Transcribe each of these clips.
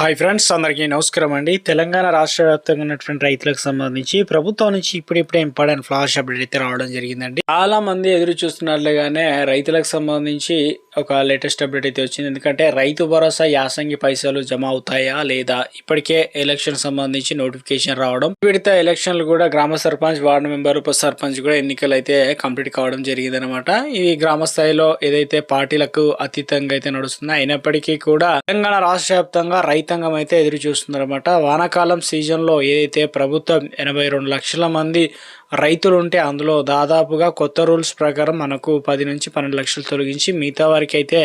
Hi friends అందరికీ నమస్కారం అండి. తెలంగాణ రాష్ట్ర వ్యాప్తంగా ఉన్నటువంటి రైతులకు సంబంధించి ప్రభుత్వం నుంచి ఇప్పుడిప్పుడే ఇంపార్టెంట్ ఫ్లాష్ అప్డేట్ అయితే రావడం జరిగిందండి. చాలా మంది ఎదురు చూస్తున్నట్లుగానే రైతులకు సంబంధించి ఒక లేటెస్ట్ అప్డేట్ అయితే వచ్చింది. ఎందుకంటే రైతు భరోసా యాసంగి పైసలు జమ అవుతాయా లేదా ఇప్పటికే ఎలక్షన్ సంబంధించి నోటిఫికేషన్ రావడం విడత ఎలక్షన్లు కూడా గ్రామ సర్పంచ్ వార్డు మెంబర్ ఉప సర్పంచ్ కూడా ఎన్నికలు అయితే కంప్లీట్ కావడం జరిగింది అనమాట ఇది గ్రామ స్థాయిలో ఏదైతే పార్టీలకు అతీతంగా అయితే నడుస్తుందో అయినప్పటికీ కూడా తెలంగాణ రాష్ట్ర వ్యాప్తంగా రైతాంగం అయితే ఎదురు చూస్తుందన్నమాట వానాకాలం సీజన్లో ఏదైతే ప్రభుత్వం ఎనభై రెండు లక్షల మంది రైతులు ఉంటే అందులో దాదాపుగా కొత్త రూల్స్ ప్రకారం మనకు పది నుంచి పన్నెండు లక్షలు తొలగించి మిగతా వారికి అయితే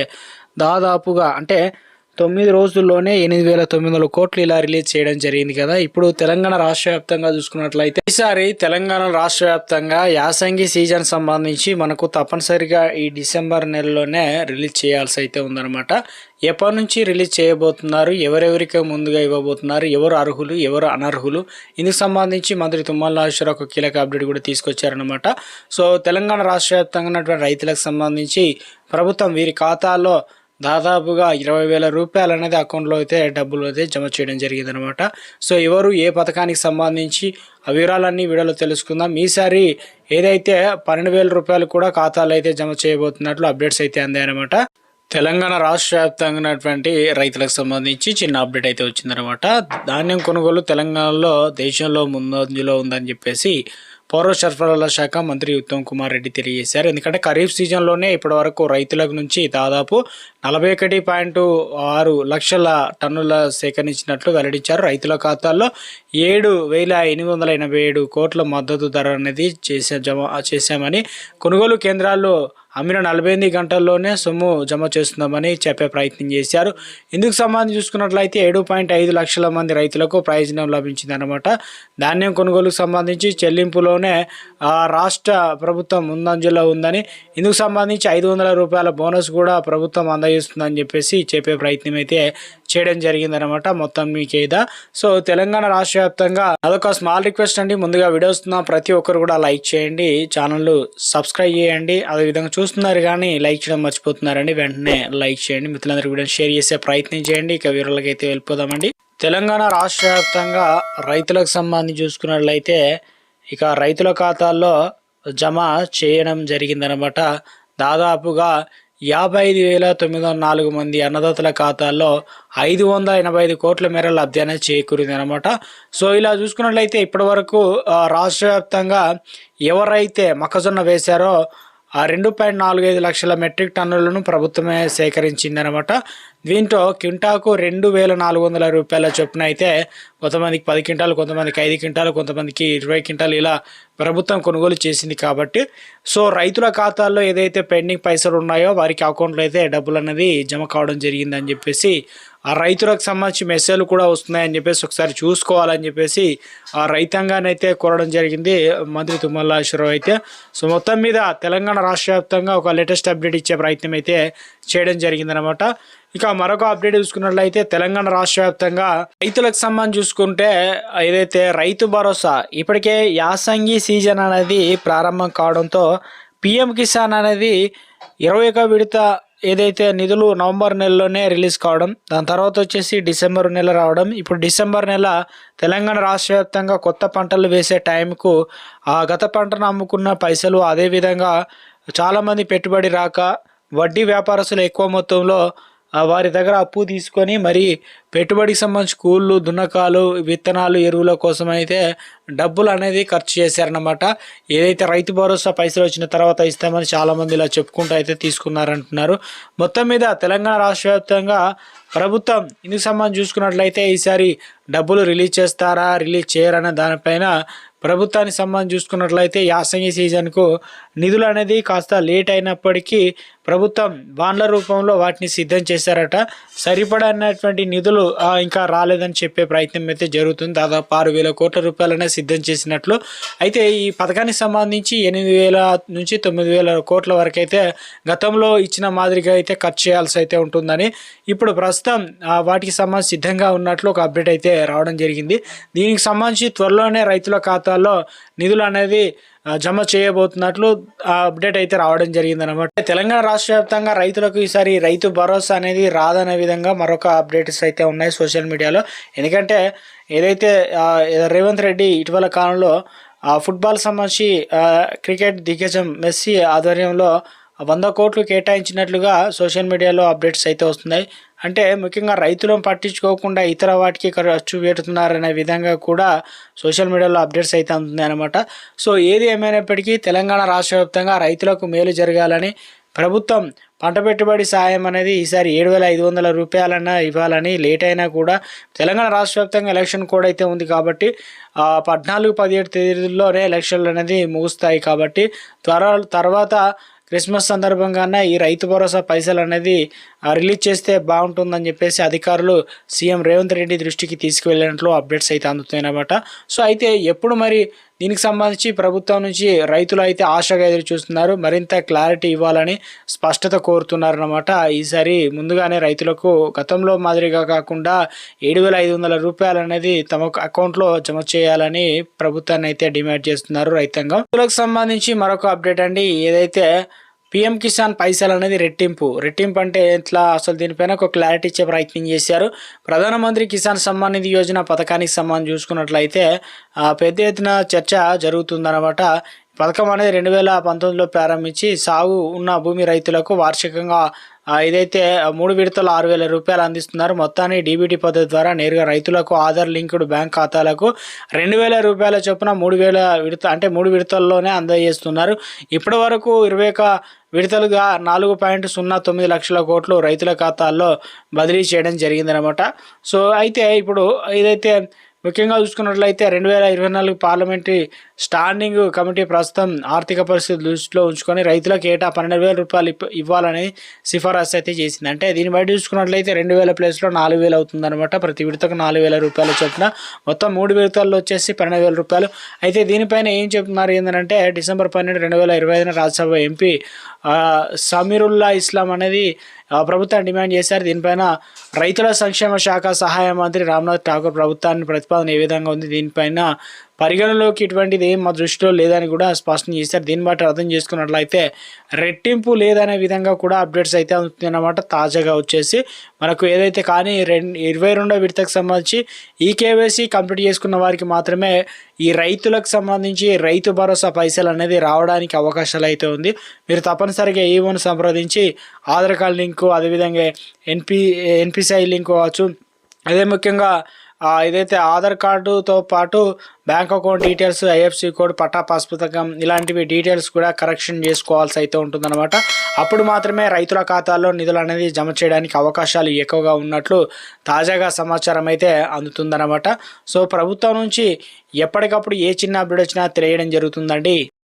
దాదాపుగా అంటే తొమ్మిది రోజుల్లోనే ఎనిమిది వేల తొమ్మిది వందల కోట్లు ఇలా రిలీజ్ చేయడం జరిగింది కదా. ఇప్పుడు తెలంగాణ రాష్ట్ర వ్యాప్తంగా చూసుకున్నట్లయితే ఈసారి తెలంగాణ రాష్ట్ర వ్యాప్తంగా యాసంగి సీజన్ సంబంధించి మనకు తప్పనిసరిగా ఈ డిసెంబర్ నెలలోనే రిలీజ్ చేయాల్సి అయితే ఉందన్నమాట. ఎప్పటి నుంచి రిలీజ్ చేయబోతున్నారు ఎవరెవరికి ముందుగా ఇవ్వబోతున్నారు ఎవరు అర్హులు ఎవరు అనర్హులు ఇందుకు సంబంధించి మంత్రి తుమ్మల నాగేశ్వర ఒక కీలక అప్డేట్ కూడా తీసుకొచ్చారనమాట సో తెలంగాణ రాష్ట్ర వ్యాప్తంగా ఉన్నటువంటి రైతులకు సంబంధించి ప్రభుత్వం వీరి ఖాతాలో దాదాపుగా ఇరవై వేల రూపాయలు అనేది అకౌంట్లో అయితే డబ్బులు అయితే జమ చేయడం జరిగింది అనమాట సో ఎవరు ఏ పథకానికి సంబంధించి ఆ వివరాలన్నీ వీడియోలో తెలుసుకుందాం. ఈసారి ఏదైతే పన్నెండు వేల రూపాయలు కూడా ఖాతాలో అయితే జమ చేయబోతున్నట్లు అప్డేట్స్ అయితే అందాయన్నమాట. తెలంగాణ రాష్ట్ర వ్యాప్తంగా ఉన్నటువంటి రైతులకు సంబంధించి చిన్న అప్డేట్ అయితే వచ్చిందనమాట. ధాన్యం కొనుగోలు తెలంగాణలో దేశంలో ముందంజలో ఉందని చెప్పేసి పౌర సరఫరాల శాఖ మంత్రి ఉత్తమ్ కుమార్ రెడ్డి తెలియజేశారు. ఎందుకంటే ఖరీఫ్ సీజన్లోనే ఇప్పటి వరకు రైతుల నుంచి దాదాపు నలభై ఒకటి పాయింట్ ఆరు లక్షల టన్నుల సేకరించినట్లు వెల్లడించారు. రైతుల ఖాతాల్లో ఏడు వేల ఎనిమిది వందల ఎనభై ఏడు కోట్ల మద్దతు ధర అనేది చేసా జమ చేశామని కొనుగోలు కేంద్రాల్లో అమ్మిన నలభై ఎనిమిది గంటల్లోనే సొమ్ము జమ చేస్తున్నామని చెప్పే ప్రయత్నం చేశారు. ఇందుకు సంబంధించి చూసుకున్నట్లయితే ఏడు పాయింట్ ఐదు లక్షల మంది రైతులకు ప్రయోజనం లభించింది అనమాట ధాన్యం కొనుగోలుకు సంబంధించి చెల్లింపులోనే రాష్ట్ర ప్రభుత్వం ముందంజలో ఉందని ఇందుకు సంబంధించి ఐదు వందల రూపాయల బోనస్ కూడా ప్రభుత్వం అందజేస్తుందని చెప్పేసి చెప్పే ప్రయత్నం అయితే చేయడం జరిగిందనమాట మొత్తం మీకేదా సో తెలంగాణ రాష్ట్ర వ్యాప్తంగా అదొక స్మాల్ రిక్వెస్ట్ అండి. ముందుగా వీడియోస్ ప్రతి ఒక్కరు కూడా లైక్ చేయండి. ఛానల్ సబ్స్క్రైబ్ చేయండి. అదేవిధంగా చూస్తున్నారు కానీ లైక్ చేయడం మర్చిపోతున్నారండి. వెంటనే లైక్ చేయండి. మిత్రులందరికీ వీడియో షేర్ చేసే ప్రయత్నం చేయండి. ఇక వీరులకి అయితే వెళ్ళిపోదామండి. తెలంగాణ రాష్ట్ర వ్యాప్తంగా రైతులకు సంబంధించి చూసుకున్నట్లయితే ఇక రైతుల ఖాతాల్లో జమ చేయడం జరిగిందనమాట దాదాపుగా యాభై ఐదు వేల తొమ్మిది వందల నాలుగు మంది అన్నదాతల ఖాతాల్లో ఐదు వందల ఎనభై ఐదు కోట్ల మేర లబ్ధి అనేది చేకూరింది అనమాట సో ఇలా చూసుకున్నట్లయితే ఇప్పటివరకు రాష్ట్ర వ్యాప్తంగా ఎవరైతే మొక్కజొన్న వేశారో ఆ రెండు పాయింట్ నాలుగు ఐదు లక్షల మెట్రిక్ టన్నులను ప్రభుత్వమే సేకరించిందనమాట దీంట్లో క్వింటాకు రెండు వేల నాలుగు వందల రూపాయల చొప్పున అయితే కొంతమందికి పది క్వింటాలు కొంతమందికి ఐదు క్వింటాలు కొంతమందికి ఇరవై క్వింటాలు ఇలా ప్రభుత్వం కొనుగోలు చేసింది కాబట్టి. సో రైతుల ఖాతాల్లో ఏదైతే పెండింగ్ పైసలు ఉన్నాయో వారికి అకౌంట్లో అయితే డబ్బులు అనేది జమ కావడం జరిగిందని చెప్పేసి ఆ రైతులకు సంబంధించి మెసేజ్లు కూడా వస్తున్నాయని చెప్పేసి ఒకసారి చూసుకోవాలని చెప్పేసి ఆ రైతాంగాన్ని అయితే కోరడం జరిగింది మంత్రి తుమ్మల అయితే. సో మొత్తం మీద తెలంగాణ రాష్ట్ర వ్యాప్తంగా ఒక లేటెస్ట్ అప్డేట్ ఇచ్చే ప్రయత్నం అయితే చేయడం జరిగిందనమాట. ఇక మరొక అప్డేట్ చూసుకున్నట్లయితే తెలంగాణ రాష్ట్ర వ్యాప్తంగా రైతులకు సంబంధం చూసుకుంటే ఏదైతే రైతు భరోసా ఇప్పటికే యాసంగి సీజన్ అనేది ప్రారంభం కావడంతో పిఎం కిసాన్ అనేది ఇరవై ఒక విడత ఏదైతే నిధులు నవంబర్ నెలలోనే రిలీజ్ కావడం దాని తర్వాత వచ్చేసి డిసెంబర్ నెల రావడం. ఇప్పుడు డిసెంబర్ నెల తెలంగాణ రాష్ట్ర వ్యాప్తంగా కొత్త పంటలు వేసే టైంకు ఆ గత పంటను అమ్ముకున్న పైసలు అదేవిధంగా చాలామంది పెట్టుబడి రాక వడ్డీ వ్యాపారస్తులు ఎక్కువ మొత్తంలో వారి దగ్గర అప్పు తీసుకొని మరి పెట్టుబడికి సంబంధించి కూళ్ళు దున్నకాలు విత్తనాలు ఎరువుల కోసం అయితే డబ్బులు అనేది ఖర్చు చేశారనమాట ఏదైతే రైతు భరోసా పైసలు వచ్చిన తర్వాత ఇస్తామని చాలామంది ఇలా చెప్పుకుంటూ అయితే తీసుకున్నారంటున్నారు. మొత్తం మీద తెలంగాణ రాష్ట్ర వ్యాప్తంగా ప్రభుత్వం ఇందుకు సంబంధించి చూసుకున్నట్లయితే ఈసారి డబ్బులు రిలీజ్ చేస్తారా రిలీజ్ చేయరనే దానిపైన ప్రభుత్వానికి సంబంధించి చూసుకున్నట్లయితే యాసంగి సీజన్కు నిధులు అనేది కాస్త లేట్ అయినప్పటికీ ప్రభుత్వం బాండ్ల రూపంలో వాటిని సిద్ధం చేశారట. సరిపడా అన్నటువంటి నిధులు ఇంకా రాలేదని చెప్పే ప్రయత్నం అయితే జరుగుతుంది. దాదాపు ఆరు వేల కోట్ల రూపాయలనే సిద్ధం చేసినట్లు. అయితే ఈ పథకానికి సంబంధించి ఎనిమిది వేల నుంచి తొమ్మిది వేల కోట్ల వరకు అయితే గతంలో ఇచ్చిన మాదిరిగా అయితే ఖర్చు చేయాల్సి అయితే ఉంటుందని ఇప్పుడు ప్రస్తుతం వాటికి సంబంధించి సిద్ధంగా ఉన్నట్లు ఒక అప్డేట్ అయితే రావడం జరిగింది. దీనికి సంబంధించి త్వరలోనే రైతుల ఖాతాల్లో నిధులు అనేది జమ చేయబోతున్నట్లు ఆ అప్డేట్ అయితే రావడం జరిగింది అనమాట తెలంగాణ రాష్ట్ర వ్యాప్తంగా రైతులకు ఈసారి రైతు భరోసా అనేది రాదనే విధంగా మరొక అప్డేట్స్ అయితే ఉన్నాయి సోషల్ మీడియాలో. ఎందుకంటే ఏదైతే రేవంత్ రెడ్డి ఇటీవల కాలంలో ఫుట్బాల్ సంబంధించి క్రికెట్ దిగ్గజం మెస్సీ ఆధ్వర్యంలో వంద కోట్లు కేటాయించినట్లుగా సోషల్ మీడియాలో అప్డేట్స్ అయితే వస్తున్నాయి. అంటే ముఖ్యంగా రైతులను పట్టించుకోకుండా ఇతర వాటికి ఖర్చు పెడుతున్నారనే విధంగా కూడా సోషల్ మీడియాలో అప్డేట్స్ అయితే అందుతున్నాయి అనమాట సో ఏది ఏమైనప్పటికీ తెలంగాణ రాష్ట్ర వ్యాప్తంగా రైతులకు మేలు జరగాలని ప్రభుత్వం పంట పెట్టుబడి సాయం అనేది ఈసారి ఏడు వేల ఐదు వందల రూపాయలన్నా ఇవ్వాలని లేట్ అయినా కూడా తెలంగాణ రాష్ట్ర వ్యాప్తంగా ఎలక్షన్ కోడ్ అయితే ఉంది కాబట్టి పద్నాలుగు పదిహేడు తేదీల్లోనే ఎలక్షన్లు అనేది ముగుస్తాయి కాబట్టి త్వర తర్వాత క్రిస్మస్ సందర్భంగానే ఈ రైతు భరోసా పైసలు అనేది రిలీజ్ చేస్తే బాగుంటుందని చెప్పేసి అధికారులు సీఎం రేవంత్ రెడ్డి దృష్టికి తీసుకువెళ్ళినట్లు అప్డేట్స్ అయితే అందుతున్నాయి అన్నమాట సో అయితే ఎప్పుడు మరి దీనికి సంబంధించి ప్రభుత్వం నుంచి రైతులు అయితే ఆశగా ఎదురు చూస్తున్నారు. మరింత క్లారిటీ ఇవ్వాలని స్పష్టత కోరుతున్నారన్నమాట. ఈసారి ముందుగానే రైతులకు గతంలో మాదిరిగా కాకుండా ఏడు వేల ఐదు వందల రూపాయలు అనేది తమ అకౌంట్లో జమ చేయాలని ప్రభుత్వాన్ని అయితే డిమాండ్ చేస్తున్నారు రైతాంగం. రైతులకు సంబంధించి మరొక అప్డేట్ అండి. ఏదైతే పిఎం కిసాన్ పైసలు అనేది రెట్టింపు. రెట్టింపు అంటే ఎట్లా? అసలు దీనిపైన ఒక క్లారిటీ ఇచ్చే ప్రయత్నం చేశారు. ప్రధానమంత్రి కిసాన్ సమ్మాన్ నిధి యోజన పథకానికి సంబంధించి చూసుకున్నట్లయితే ఆ, పెద్ద ఎత్తున చర్చ జరుగుతుందన్నమాట. పథకం అనేది రెండు వేల పంతొమ్మిదిలో ప్రారంభించి సాగు ఉన్న భూమి రైతులకు వార్షికంగా ఇదైతే మూడు విడతలు ఆరు వేల రూపాయలు అందిస్తున్నారు మొత్తాన్ని డీబీటీ పద్ధతి ద్వారా నేరుగా రైతులకు ఆధార్ లింక్డ్ బ్యాంక్ ఖాతాలకు రెండు వేల రూపాయల చొప్పున మూడు వేల విడత అంటే మూడు విడతల్లోనే అందజేస్తున్నారు. ఇప్పటి వరకు ఇరవై ఒక విడతలుగా నాలుగు పాయింట్ సున్నా తొమ్మిది లక్షల కోట్లు రైతుల ఖాతాల్లో బదిలీ చేయడం జరిగిందనమాట సో అయితే ఇప్పుడు ఏదైతే ముఖ్యంగా చూసుకున్నట్లయితే రెండు వేల ఇరవై నాలుగు పార్లమెంటరీ స్టాండింగ్ కమిటీ ప్రస్తుతం ఆర్థిక పరిస్థితి దృష్టిలో ఉంచుకొని రైతులకు ఏటా పన్నెండు వేల రూపాయలు ఇవ్వాలని సిఫారసు అయితే చేసింది. అంటే దీన్ని బట్టి చూసుకున్నట్లయితే రెండు వేల ప్లేస్లో నాలుగు వేలు అవుతుందన్నమాట. ప్రతి విడతకు నాలుగు వేల రూపాయలు చొప్పున మొత్తం మూడు విడతల్లో వచ్చేసి పన్నెండు వేల రూపాయలు. అయితే దీనిపైన ఏం చెప్తున్నారు ఏంటంటే డిసెంబర్ పన్నెండు రెండు వేల ఇరవై ఐదున రాజ్యసభ ఎంపీ సమీరుల్లా ఇస్లాం అనేది ప్రభుత్వాన్ని డిమాండ్ చేశారు. దీనిపైన రైతుల సంక్షేమ శాఖ సహాయ మంత్రి రామ్నాథ్ ఠాకూర్ ప్రభుత్వాన్ని ప్రతిపాదన ఏ విధంగా ఉంది? దీనిపైన పరిగణలోకి ఇటువంటిది ఏం మా దృష్టిలో లేదని కూడా స్పష్టం చేశారు. దీన్ని బట్టి అర్థం చేసుకున్నట్లయితే రెట్టింపు లేదనే విధంగా కూడా అప్డేట్స్ అయితే అవుతుందన్నమాట తాజాగా వచ్చేసి మనకు ఏదైతే కానీ రెండు ఇరవై రెండో విడతకు సంబంధించి ఈ కేవైసీ కంప్లీట్ చేసుకున్న వారికి మాత్రమే ఈ రైతులకు సంబంధించి రైతు భరోసా పైసలు అనేది రావడానికి అవకాశాలు అయితే ఉంది. మీరు తప్పనిసరిగా ఈవోను సంప్రదించి ఆధార్ కార్డ్ లింకు అదేవిధంగా ఎన్పి ఎన్పిసిఐ లింక్ కావచ్చు అదే ముఖ్యంగా ఏదైతే ఆధార్ కార్డుతో పాటు bank account details IFC code పట్టా పాస్ పుస్తకం ఇలాంటివి డీటెయిల్స్ కూడా కరెక్షన్ చేసుకోవాల్సి అయితే ఉంటుందన్నమాట. అప్పుడు మాత్రమే రైతుల ఖాతాల్లో నిధులు అనేది జమ చేయడానికి అవకాశాలు ఎక్కువగా ఉన్నట్లు తాజాగా సమాచారం అయితే అందుతుందన్నమాట. సో ప్రభుత్వం నుంచి ఎప్పటికప్పుడు ఏ చిన్న అప్డేట్ వచ్చినా తెలియడం జరుగుతుందండి.